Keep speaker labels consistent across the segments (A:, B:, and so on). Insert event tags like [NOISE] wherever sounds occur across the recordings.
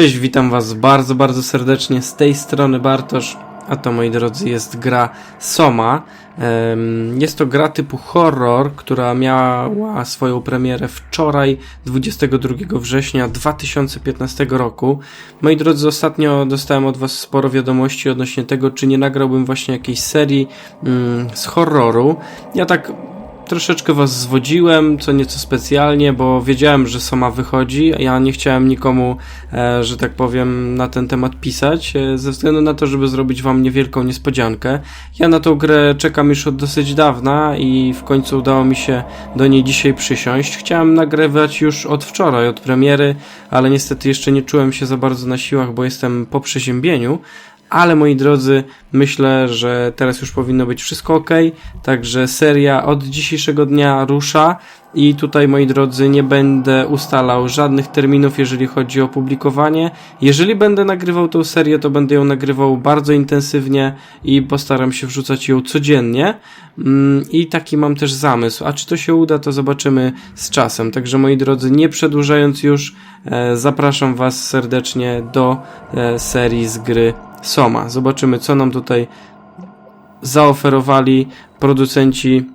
A: Cześć, witam Was bardzo, bardzo serdecznie z tej strony Bartosz, a to moi drodzy jest gra Soma. Jest to gra typu horror, która miała swoją premierę wczoraj, 22 września 2015 roku. Moi drodzy, ostatnio dostałem od Was sporo wiadomości odnośnie tego, czy nie nagrałbym właśnie jakiejś serii mm, z horroru. Ja tak troszeczkę was zwodziłem, co nieco specjalnie, bo wiedziałem, że Soma wychodzi. Ja nie chciałem nikomu, e, że tak powiem, na ten temat pisać, e, ze względu na to, żeby zrobić wam niewielką niespodziankę. Ja na tą grę czekam już od dosyć dawna i w końcu udało mi się do niej dzisiaj przysiąść. Chciałem nagrywać już od wczoraj, od premiery, ale niestety jeszcze nie czułem się za bardzo na siłach, bo jestem po przeziębieniu. Ale moi drodzy, myślę, że teraz już powinno być wszystko ok. Także seria od dzisiejszego dnia rusza. I tutaj, moi drodzy, nie będę ustalał żadnych terminów, jeżeli chodzi o publikowanie. Jeżeli będę nagrywał tą serię, to będę ją nagrywał bardzo intensywnie i postaram się wrzucać ją codziennie. Mm, I taki mam też zamysł. A czy to się uda, to zobaczymy z czasem. Także, moi drodzy, nie przedłużając już, e, zapraszam Was serdecznie do e, serii z gry Soma. Zobaczymy, co nam tutaj zaoferowali producenci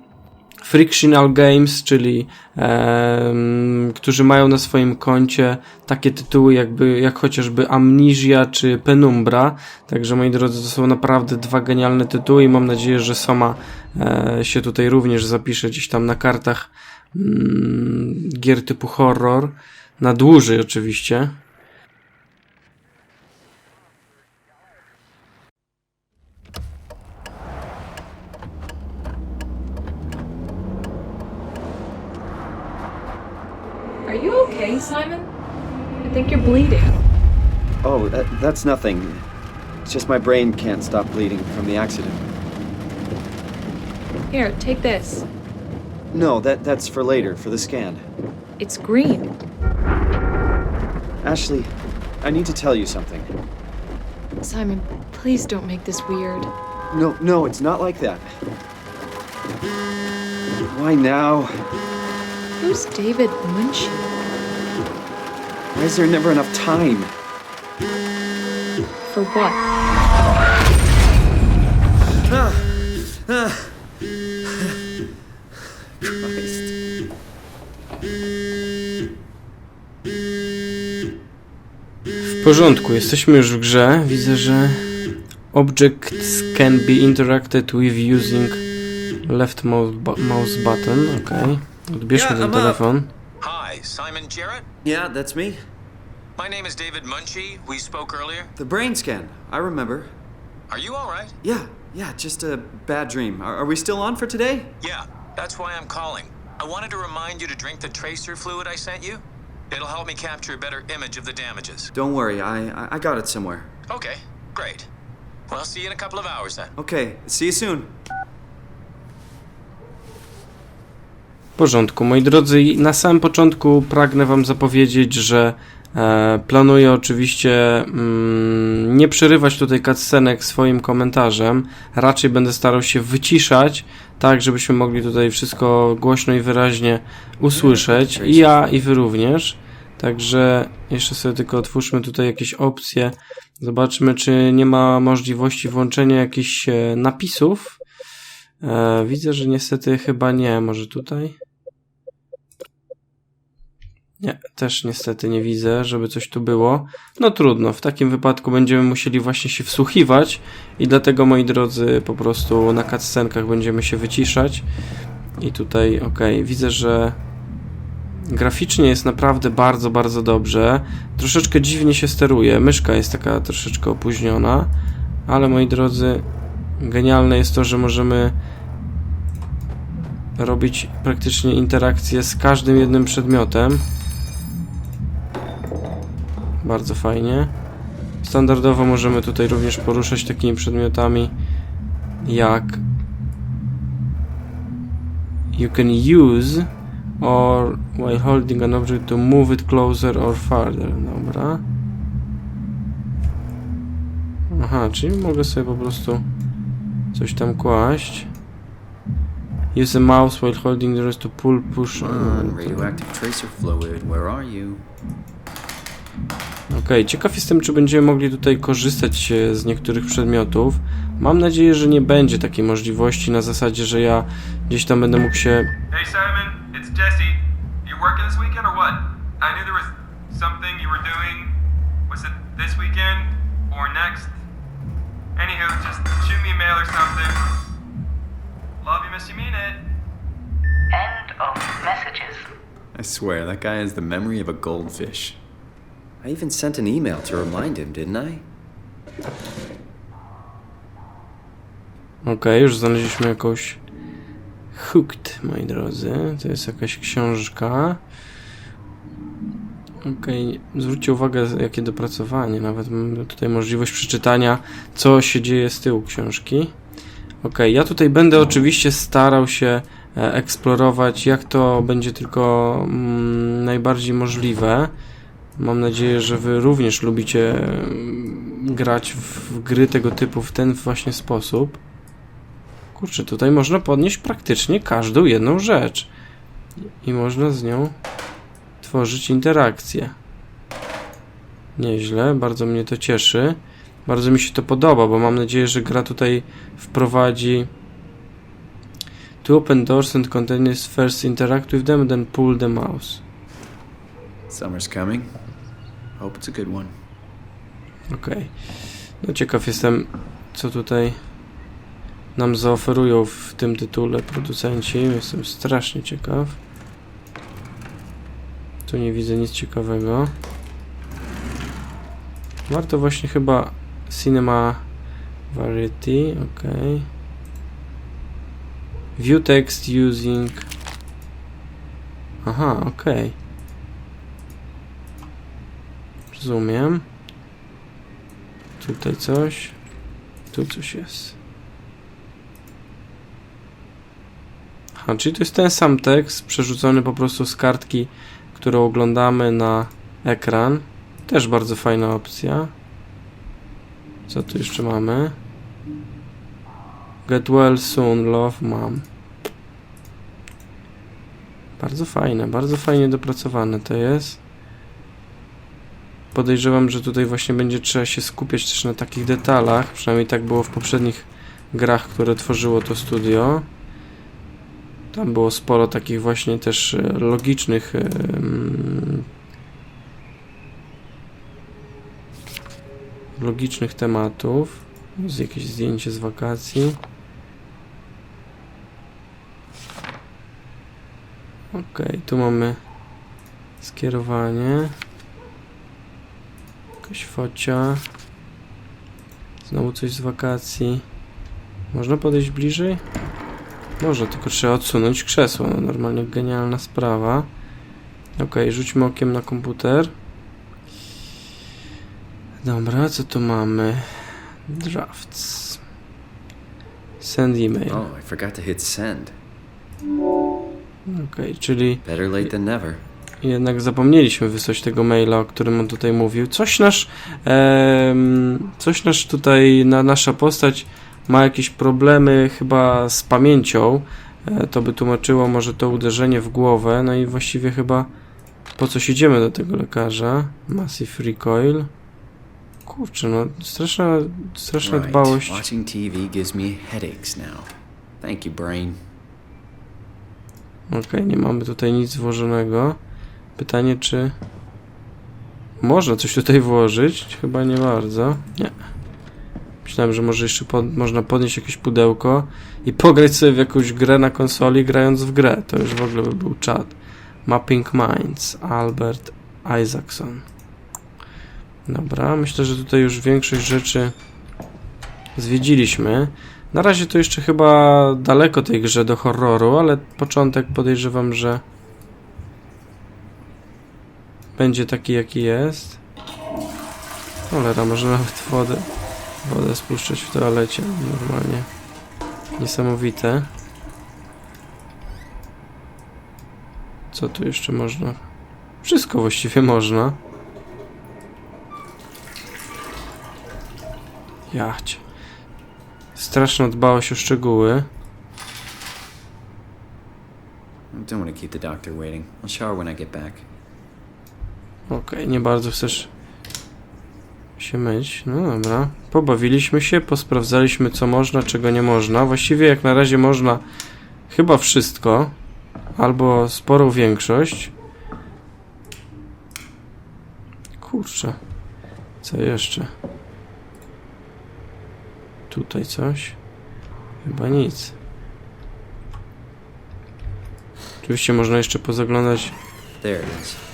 A: Frictional Games, czyli em, którzy mają na swoim koncie takie tytuły jakby, jak chociażby Amnesia czy Penumbra. Także moi drodzy, to są naprawdę dwa genialne tytuły i mam nadzieję, że Soma e, się tutaj również zapisze gdzieś tam na kartach mm, gier typu horror. Na dłużej oczywiście.
B: You're bleeding.
C: Oh, that, that's nothing. It's just my brain can't stop bleeding from the accident.
B: Here, take this.
C: No, that that's for later, for the scan.
B: It's green.
C: Ashley, I need to tell you something.
B: Simon, please don't make this weird.
C: No, no, it's not like that. Why now?
B: Who's David Munchie?
C: Why is there never enough time?
B: For what?
C: Christ.
A: W porządku, jesteśmy już w grze. Widzę, że objects can be interacted with using left mouse, bu- mouse button. Ok. Odbierzmy
D: Yeah,
A: ten telefon.
D: Hi, Simon Jarrett.
C: Yeah, that's me.
D: My name is David Munchie. We spoke earlier.
C: The brain scan. I remember.
D: Are you all right?
C: Yeah, yeah, just a bad dream. Are, are we still on for today?
D: Yeah, that's why I'm calling. I wanted to remind you to drink the tracer fluid I sent you. It'll help me capture a better image of the damages.
C: Don't worry, I I, I got it somewhere.
D: Okay, great. Well, I'll see you in a couple of hours then.
C: Okay, see you soon.
A: Porządku, moi drodzy, na samym początku pragnę Wam zapowiedzieć, że e, planuję oczywiście mm, nie przerywać tutaj cutscenek swoim komentarzem. Raczej będę starał się wyciszać, tak żebyśmy mogli tutaj wszystko głośno i wyraźnie usłyszeć. I ja, i Wy również. Także jeszcze sobie tylko otwórzmy tutaj jakieś opcje. Zobaczmy, czy nie ma możliwości włączenia jakichś e, napisów. E, widzę, że niestety chyba nie. Może tutaj? Nie, też niestety nie widzę, żeby coś tu było. No trudno, w takim wypadku będziemy musieli właśnie się wsłuchiwać i dlatego, moi drodzy, po prostu na cutscenkach będziemy się wyciszać. I tutaj, ok, widzę, że graficznie jest naprawdę bardzo, bardzo dobrze. Troszeczkę dziwnie się steruje, myszka jest taka troszeczkę opóźniona, ale moi drodzy, genialne jest to, że możemy robić praktycznie interakcje z każdym jednym przedmiotem. Bardzo fajnie. Standardowo możemy tutaj również poruszać takimi przedmiotami jak you can use or while holding an object to move it closer or farther. Dobra. Aha, czyli mogę sobie po prostu coś tam kłaść. Use a mouse while holding the rest to pull, push.
E: On, radioactive tracer fluid, where are you?
A: Okej, ciekaw jestem, czy będziemy mogli tutaj korzystać e, z niektórych przedmiotów. Mam nadzieję, że nie będzie takiej możliwości na zasadzie, że ja gdzieś tam będę mógł się
E: Hey Simon, it's Jesse. You working this weekend or what? I knew there was something you were doing. Was it this weekend or next? Anywho, just shoot me a mail or something. Love you, miss you, mean it.
F: End of messages.
G: I swear, that guy has the memory of a goldfish.
C: I even sent an email to remind him, didn't I?
A: Okej, już znaleźliśmy jakąś Hooked, moi drodzy. To jest jakaś książka. Okej, zwróćcie uwagę, jakie dopracowanie. Nawet mamy tutaj możliwość przeczytania, co się dzieje z tyłu książki. Okej, ja tutaj będę oczywiście starał się e, eksplorować, jak to będzie tylko mm, najbardziej możliwe. Mam nadzieję, że Wy również lubicie mm, grać w, gry tego typu w ten właśnie sposób. Kurczę, tutaj można podnieść praktycznie każdą jedną rzecz. I można z nią tworzyć interakcje. Nieźle, bardzo mnie to cieszy. Bardzo mi się to podoba, bo mam nadzieję, że gra tutaj wprowadzi To open doors and containers first interact with them, then pull the mouse.
G: Summer's coming. Hope it's a good one.
A: Okej. No ciekaw jestem, co tutaj nam zaoferują w tym tytule producenci. Jestem strasznie ciekaw. Tu nie widzę nic ciekawego. Warto właśnie chyba Cinema Variety, ok. View text using... Aha, ok. Rozumiem. Tutaj coś. Tu coś jest. Aha, czyli to jest ten sam tekst przerzucony po prostu z kartki, którą oglądamy na ekran. Też bardzo fajna opcja. Co tu jeszcze mamy? Get well soon, love mom. Bardzo fajne, bardzo fajnie dopracowane to jest. Podejrzewam, że tutaj właśnie będzie trzeba się skupiać też na takich detalach. Przynajmniej tak było w poprzednich grach, które tworzyło to studio. Tam było sporo takich właśnie też e, logicznych em, logicznych tematów. Jest jakieś zdjęcie z wakacji. Okej, tu mamy skierowanie. Jakaś focia. Znowu coś z wakacji. Można podejść bliżej? Można, tylko trzeba odsunąć krzesło. No, normalnie genialna sprawa. Ok, rzućmy okiem na komputer. Dobra, co tu mamy? Drafts. Send email.
C: Oh, I forgot to hit send.
A: Ok, czyli
C: Better late than never.
A: Jednak zapomnieliśmy wysłać tego maila, o którym on tutaj mówił. Coś nasz, em, coś nasz tutaj, na, nasza postać ma jakieś problemy chyba z pamięcią. E, to by tłumaczyło może to uderzenie w głowę. No i właściwie chyba po coś idziemy do tego lekarza. Massive Recoil. Kurczę, no straszna, straszna dbałość.
C: Watching TV gives me headaches now. Thank you, brain.
A: Okej, nie mamy tutaj nic włożonego. Pytanie, czy można coś tutaj włożyć? Chyba nie bardzo. Nie. Myślałem, że może jeszcze pod, można podnieść jakieś pudełko i pograć sobie w jakąś grę na konsoli, grając w grę. To już w ogóle by był czat. Mapping Minds, Albert Isaacson. Dobra, myślę, że tutaj już większość rzeczy zwiedziliśmy. Na razie to jeszcze chyba daleko tej grze do horroru, ale początek podejrzewam, że będzie taki jaki jest. Cholera, może nawet wodę, wodę spuszczać w toalecie normalnie. Niesamowite. Co tu jeszcze można? Wszystko właściwie można. Jachcie. Straszna dbałość o szczegóły.
C: I don't want to keep the doctor waiting. I'll shower when I get back.
A: Okej, nie bardzo chcesz się myć. No dobra. Pobawiliśmy się, posprawdzaliśmy co można, czego nie można. Właściwie jak na razie można chyba wszystko. Albo sporą większość. Kurczę. Co jeszcze? Tutaj coś? Chyba nic. Oczywiście można jeszcze pozaglądać
G: There it is.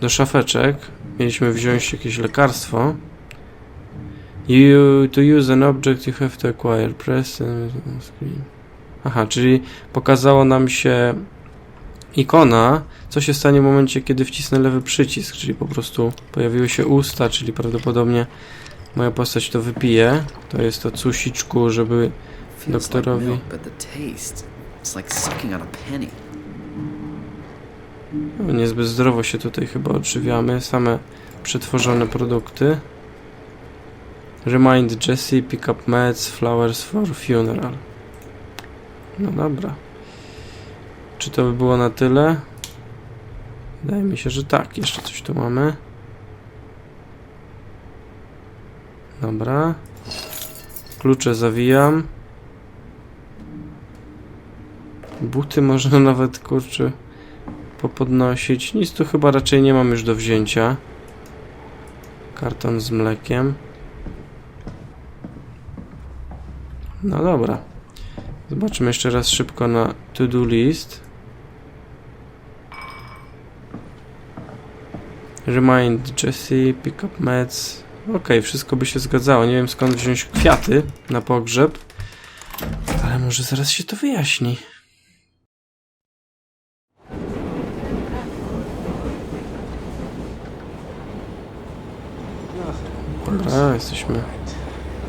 A: Do szafeczek. Mieliśmy wziąć jakieś lekarstwo. You, to use an object you have to acquire. Press screen. Aha, czyli pokazało nam się ikona, co się stanie w momencie, kiedy wcisnę lewy przycisk, czyli po prostu pojawiły się usta, czyli prawdopodobnie moja postać to wypije. To jest to cusiczku, żeby Doktorowi.
G: it's like
A: Niezbyt zdrowo się tutaj chyba odżywiamy. Same przetworzone produkty. Remind Jesse, pick up meds, flowers for funeral. No dobra. Czy to by było na tyle? Wydaje mi się, że tak. Jeszcze coś tu mamy. Dobra. Klucze zawijam. Buty można [LAUGHS] nawet, kurczę popodnosić. Nic tu chyba raczej nie mam już do wzięcia. Karton z mlekiem. No dobra. Zobaczmy jeszcze raz szybko na to-do list. Remind Jesse, pick up meds. Ok, wszystko by się zgadzało. Nie wiem skąd wziąć kwiaty na pogrzeb. Ale może zaraz się to wyjaśni. Dobra, jesteśmy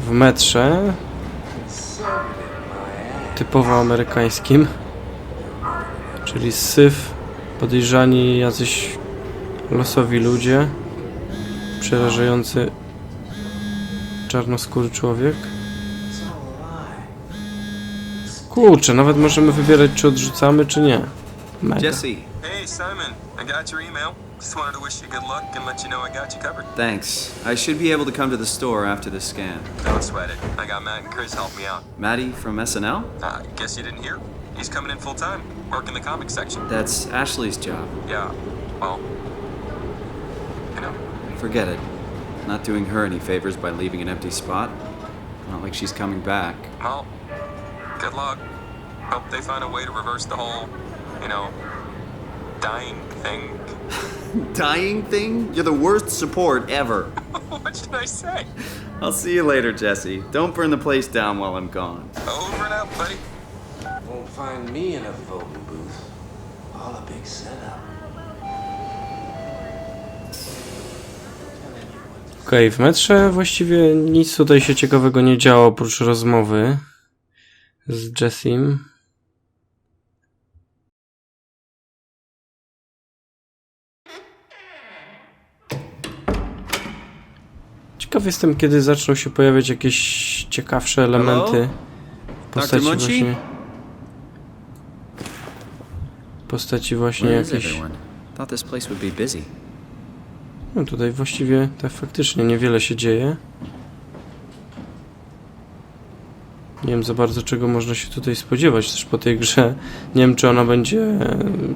A: w metrze. Typowo amerykańskim. Czyli syf, podejrzani jacyś losowi ludzie. Przerażający czarnoskóry człowiek. Kurczę, nawet możemy wybierać, czy odrzucamy, czy nie. Mega.
G: Jesse,
E: Hey, Simon. I got your email. Just wanted to wish you good luck and let you know I got you covered.
G: thanks. I should be able to come to the store after the scan.
E: Don't sweat it. I got Matt and Chris help me out.
G: Maddie from SNL?
E: Uh, guess you didn't hear? He's coming in full time, working the comic section.
G: That's Ashley's job.
E: Yeah, well, you know.
G: Forget it. Not doing her any favors by leaving an empty spot. Not like she's coming back.
E: Well, good luck. Hope they find a way to reverse the whole, you know, dying thing. [LAUGHS]
G: Dying thing? You're the worst support ever. [LAUGHS]
E: what should I say?
G: I'll see you later, Jesse. Don't burn the place down while I'm gone.
E: Over and out, buddy.
H: Won't find me in a voting booth. All a big setup.
A: Okej, w metrze właściwie nic tutaj się ciekawego nie działo oprócz rozmowy z Jessim. Ciekaw jestem, kiedy zaczną się pojawiać jakieś ciekawsze elementy w postaci
G: Dr. Munchie?
A: właśnie w postaci właśnie
G: Where is
A: jakiejś
G: everyone? Thought this place would be busy.
A: no tutaj właściwie tak faktycznie niewiele się dzieje. Nie wiem za bardzo czego można się tutaj spodziewać też po tej grze. Nie wiem czy ona będzie...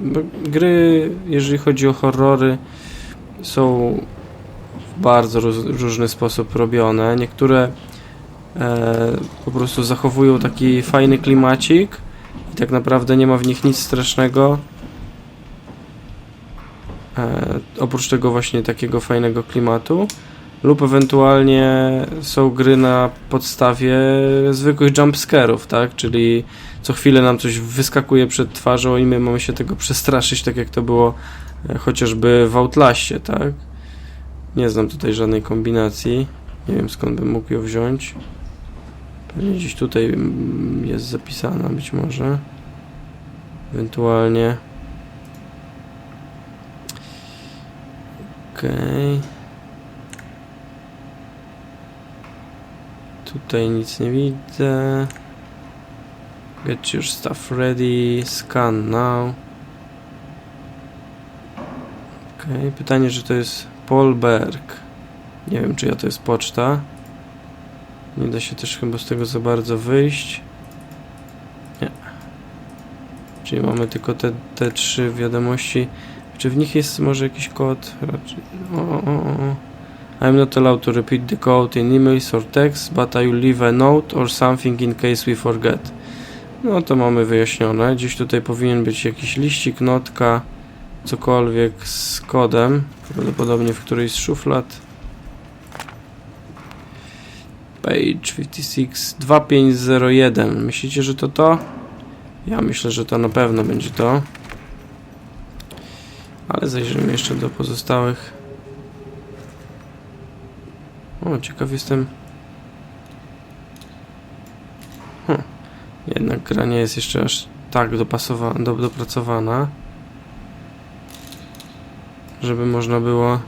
A: Bo gry, jeżeli chodzi o horrory, są bardzo róż, różny sposób robione. Niektóre e, po prostu zachowują taki fajny klimacik i tak naprawdę nie ma w nich nic strasznego. E, oprócz tego właśnie takiego fajnego klimatu lub ewentualnie są gry na podstawie zwykłych jumpscarów, tak? Czyli co chwilę nam coś wyskakuje przed twarzą i my mamy się tego przestraszyć, tak jak to było e, chociażby w Outlaście, tak? Nie znam tutaj żadnej kombinacji. Nie wiem skąd bym mógł ją wziąć. Pewnie gdzieś tutaj mm, jest zapisana być może. Ewentualnie. Okej. Tutaj nic nie widzę. Get your stuff ready. Scan now. Okej, pytanie, czy to jest Paul Berg. Nie wiem, czyja to jest poczta. Nie da się też chyba z tego za bardzo wyjść. Nie. Czyli mamy tylko te, te trzy wiadomości. Czy w nich jest może jakiś kod? Raczej. O, o, o. I'm not allowed to repeat the code in emails or text, but I will leave a note or something in case we forget. No to mamy wyjaśnione. Gdzieś tutaj powinien być jakiś liścik, notka, cokolwiek z kodem. Prawdopodobnie w którejś z szuflad. Page 56 2501. Myślicie, że to to? Ja myślę, że to na pewno będzie to. Ale zajrzymy jeszcze do pozostałych. O, ciekaw jestem. Hm. Jednak gra nie jest jeszcze aż tak dopasowana, do, dopracowana, żeby można było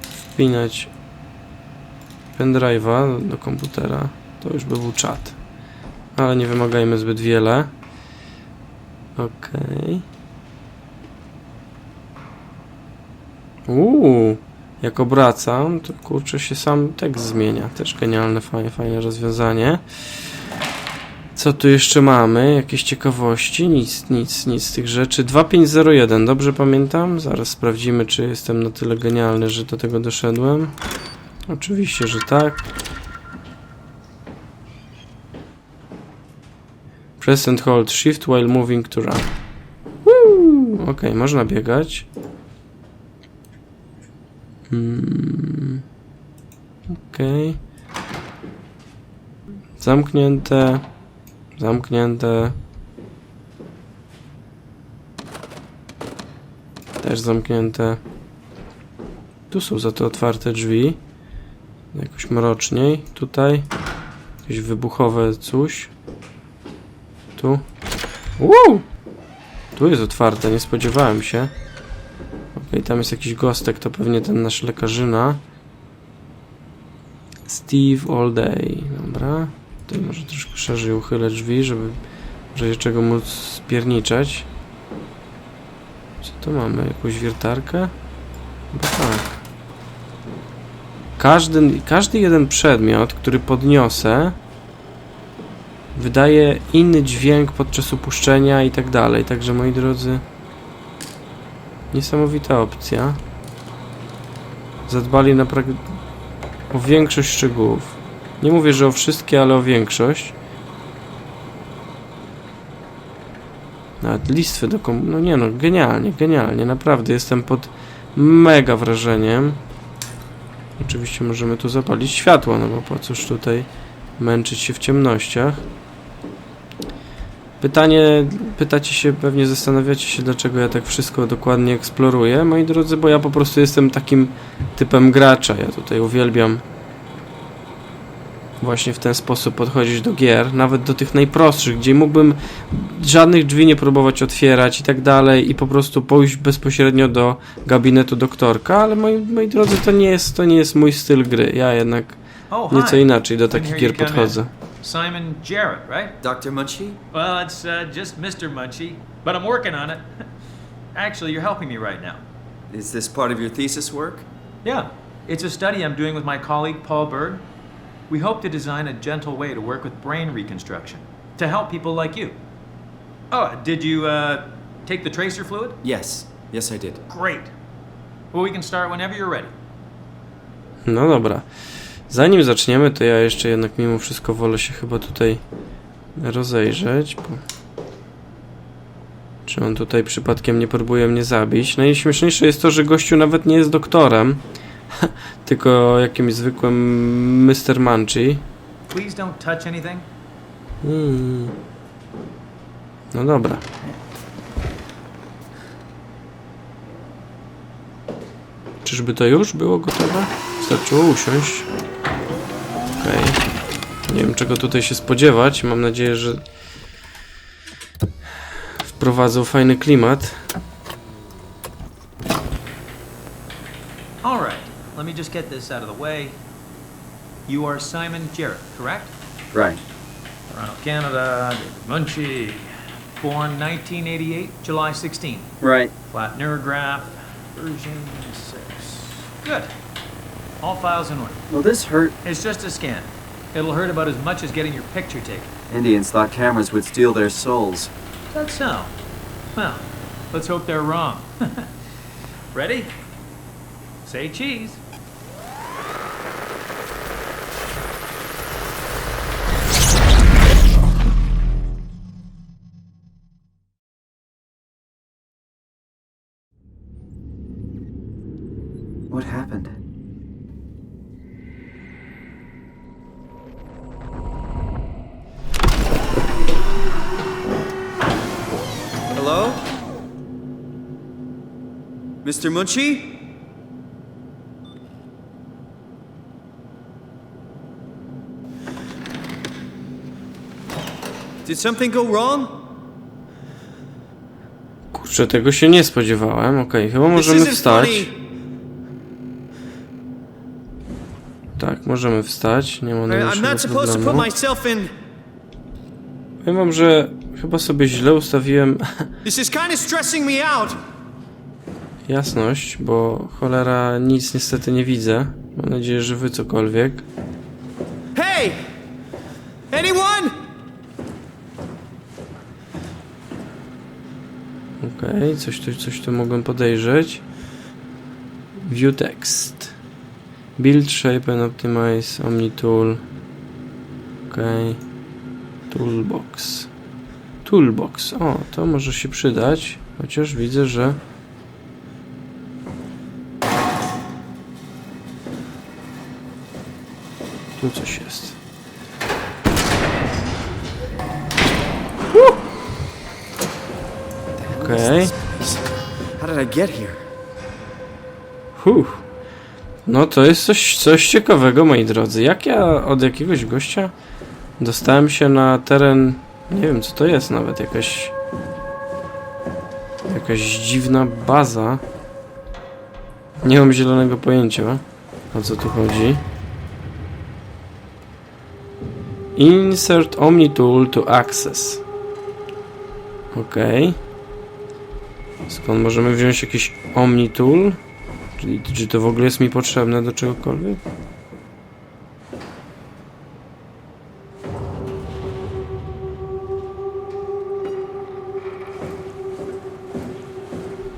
A: wpinać pendrive'a do komputera. To już by był czat. Ale nie wymagajmy zbyt wiele. Okej. Uuu, jak obracam, to kurczę się sam tekst zmienia. Też genialne, fajne, fajne rozwiązanie. Co tu jeszcze mamy? Jakieś ciekawości? Nic, nic, nic z tych rzeczy. 2501, dobrze pamiętam? Zaraz sprawdzimy, czy jestem na tyle genialny, że do tego doszedłem. Oczywiście, że tak. Press and hold shift while moving to run. Woo! Ok, można biegać. Mm. Okej. Zamknięte. Zamknięte. Też zamknięte. Tu są za to otwarte drzwi. Jakoś mroczniej. Tutaj. Jakieś wybuchowe coś. Tu. Uuu! Tu jest otwarte, nie spodziewałem się. Okej, tam jest jakiś gostek, to pewnie ten nasz lekarzyna. Steve All Day. Dobra. Tutaj może troszkę szerzej uchylę drzwi, żeby w razie czego móc spierniczać. Co tu mamy? Jakąś wiertarkę? Chyba tak. Każdy, każdy jeden przedmiot, który podniosę, wydaje inny dźwięk podczas upuszczenia i tak dalej. Także moi drodzy, niesamowita opcja. Zadbali na o większość szczegółów. Nie mówię, że o wszystkie, ale o większość. Nawet listwy do kom... No nie no, genialnie, genialnie. Naprawdę jestem pod mega wrażeniem. Oczywiście możemy tu zapalić światło, no bo po cóż tutaj męczyć się w ciemnościach. Pytanie, pytacie się, pewnie zastanawiacie się, dlaczego ja tak wszystko dokładnie eksploruję, moi drodzy, bo ja po prostu jestem takim typem gracza. Ja tutaj uwielbiam właśnie w ten sposób podchodzić do gier, nawet do tych najprostszych, gdzie mógłbym żadnych drzwi nie próbować otwierać i tak dalej i po prostu pójść bezpośrednio do gabinetu doktorka, ale moi, moi drodzy, to nie jest, to nie jest mój styl gry. Ja jednak
I: Oh,
A: nieco inaczej do takich gier podchodzę.
I: Simon Jarrett, right?
G: Dr. Munchie?
I: Well, it's uh, just Mr. Munchie, but I'm working on it. [LAUGHS] Actually, you're helping me right now.
G: Is this part of your thesis work?
I: Yeah, it's a study I'm doing with my colleague Paul Bird. We hope to design a gentle way to work with brain reconstruction to help people like you. Oh, did you uh, take the tracer fluid?
G: Yes. Yes, I did.
I: Great. Well, we can start whenever you're ready.
A: No dobra. Zanim zaczniemy, to ja jeszcze jednak mimo wszystko wolę się chyba tutaj rozejrzeć. Bo... Czy on tutaj przypadkiem nie próbuje mnie zabić? Najśmieszniejsze jest to, że gościu nawet nie jest doktorem, [LAUGHS] tylko jakimś zwykłym Mr. Munchie.
I: Please don't touch anything.
A: Hmm. No dobra. Czyżby to już było gotowe? Wystarczyło usiąść. Okej. Nie wiem czego tutaj się spodziewać. Mam nadzieję, że wprowadzą fajny klimat.
I: Let me just get this out of the way. You are Simon Jarrett, correct?
C: Right.
I: Toronto, Canada, David Munchie. Born 1988, July 16.
C: Right.
I: Flat neurograph, version 6. Good. All files in order.
C: Will this hurt?
I: It's just a scan. It'll hurt about as much as getting your picture taken.
C: Indians thought cameras would steal their souls.
I: That's so? Well, let's hope they're wrong. [LAUGHS] Ready? Say cheese.
C: Mr. Munchie? Did something go wrong?
A: Kurczę, tego się nie spodziewałem. Okej, chyba możemy wstać. Tak, możemy wstać. Nie ma najmniejszego problemu. Powiem wam, że chyba sobie źle ustawiłem
C: This is kind of stressing me out.
A: Jasność, bo cholera nic niestety nie widzę. Mam nadzieję, że wy cokolwiek.
C: Hey! Anyone?
A: Okej, coś tu, coś tu mogłem podejrzeć. View text. Build shape and optimize Omni Tool. Okej. Toolbox. Toolbox. O, to może się przydać. Chociaż widzę, że. Tu coś jest. Okej.
C: How did I get here?
A: Huh. No to jest coś, coś ciekawego, moi drodzy. Jak ja od jakiegoś gościa dostałem się na teren. Nie wiem, co to jest nawet. Jakaś. Jakaś dziwna baza. Nie mam zielonego pojęcia, o co tu chodzi. Insert Omni Tool to access. Okej. Skąd możemy wziąć jakiś Omni Tool? Czyli czy to w ogóle jest mi potrzebne do czegokolwiek?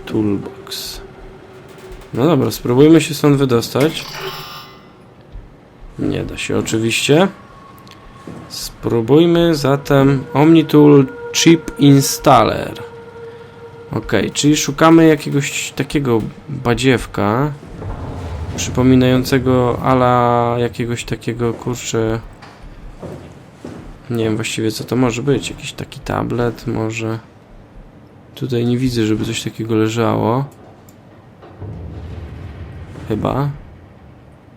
A: Toolbox. No dobra, spróbujmy się stąd wydostać. Nie da się oczywiście. Spróbujmy zatem OmniTool Chip Installer. Ok, czyli szukamy jakiegoś takiego badziewka przypominającego ala jakiegoś takiego kurczę nie wiem właściwie co to może być, jakiś taki tablet może. Tutaj nie widzę, żeby coś takiego leżało. Chyba.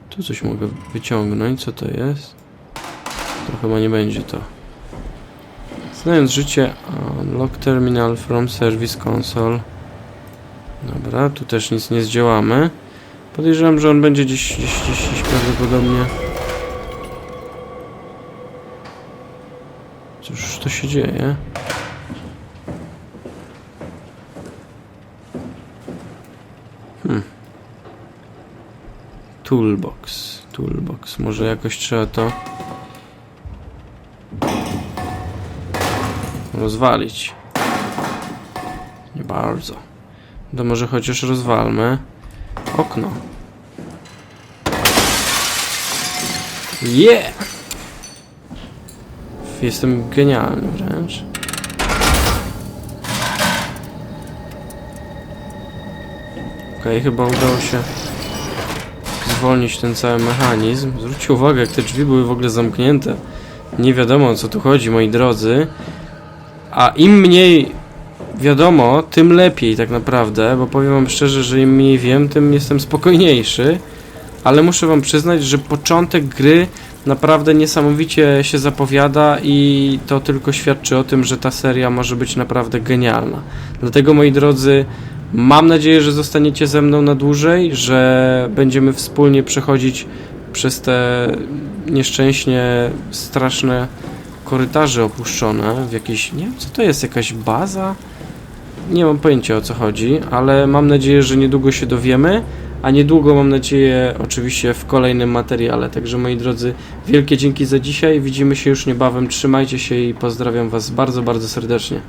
A: Tu coś mogę wyciągnąć, co to jest to chyba nie będzie to Znając życie, unlock terminal from service console. Dobra, tu też nic nie zdziałamy. Podejrzewam, że on będzie gdzieś, gdzieś, gdzieś, gdzieś prawdopodobnie. Cóż to się dzieje? Hmm. Toolbox, toolbox. Może jakoś trzeba to rozwalić. Nie bardzo. To może chociaż rozwalmy okno. Yeah! Jestem genialny wręcz. Okej, chyba udało się zwolnić ten cały mechanizm. Zwróćcie uwagę, jak te drzwi były w ogóle zamknięte. Nie wiadomo o co tu chodzi, moi drodzy. A im mniej wiadomo, tym lepiej tak naprawdę, bo powiem wam szczerze, że im mniej wiem, tym jestem spokojniejszy. Ale muszę wam przyznać, że początek gry naprawdę niesamowicie się zapowiada i to tylko świadczy o tym, że ta seria może być naprawdę genialna. Dlatego moi drodzy, mam nadzieję, że zostaniecie ze mną na dłużej, że będziemy wspólnie przechodzić przez te nieszczęśnie straszne korytarze opuszczone w jakiejś, nie wiem co to jest, jakaś baza? Nie mam pojęcia o co chodzi, ale mam nadzieję, że niedługo się dowiemy, a niedługo mam nadzieję oczywiście w kolejnym materiale. Także moi drodzy, wielkie dzięki za dzisiaj. Widzimy się już niebawem. Trzymajcie się i pozdrawiam Was bardzo, bardzo serdecznie.